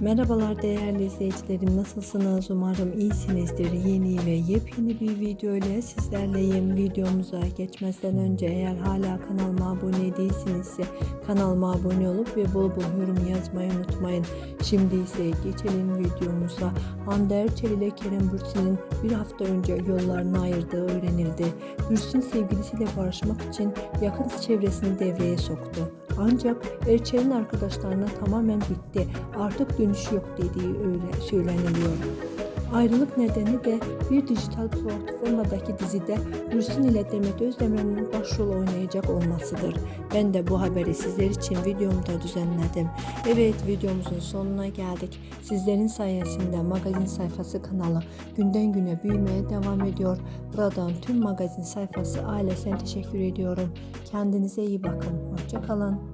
Merhabalar değerli izleyicilerim nasılsınız? Umarım iyisinizdir. Yeni ve yepyeni bir video ile sizlerleyim. Videomuza geçmezden önce eğer hala kanalıma abone değilsinizse kanalıma abone olup ve bol bol yorum yazmayı unutmayın. Şimdi ise geçelim videomuza. Hande Erçel ile Kerem Bürsin'in bir hafta önce yollarını ayırdığı öğrenildi. Bürsin sevgilisiyle barışmak için yakın çevresini devreye soktu ancak Erçel'in arkadaşlarına tamamen bitti. Artık dönüş yok dediği öyle söyleniliyor. Ayrılık nedeni de bir dijital platformadaki dizide Gülsün ile Demet Özdemir'in başrol oynayacak olmasıdır. Ben de bu haberi sizler için videomda düzenledim. Evet videomuzun sonuna geldik. Sizlerin sayesinde magazin sayfası kanalı günden güne büyümeye devam ediyor. Buradan tüm magazin sayfası ailesine teşekkür ediyorum. Kendinize iyi bakın. Hoşçakalın.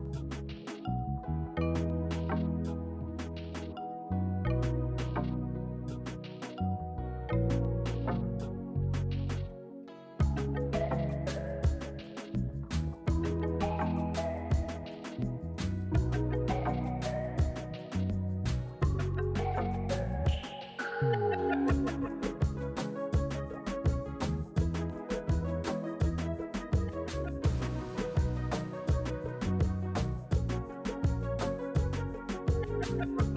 Ha ha ha!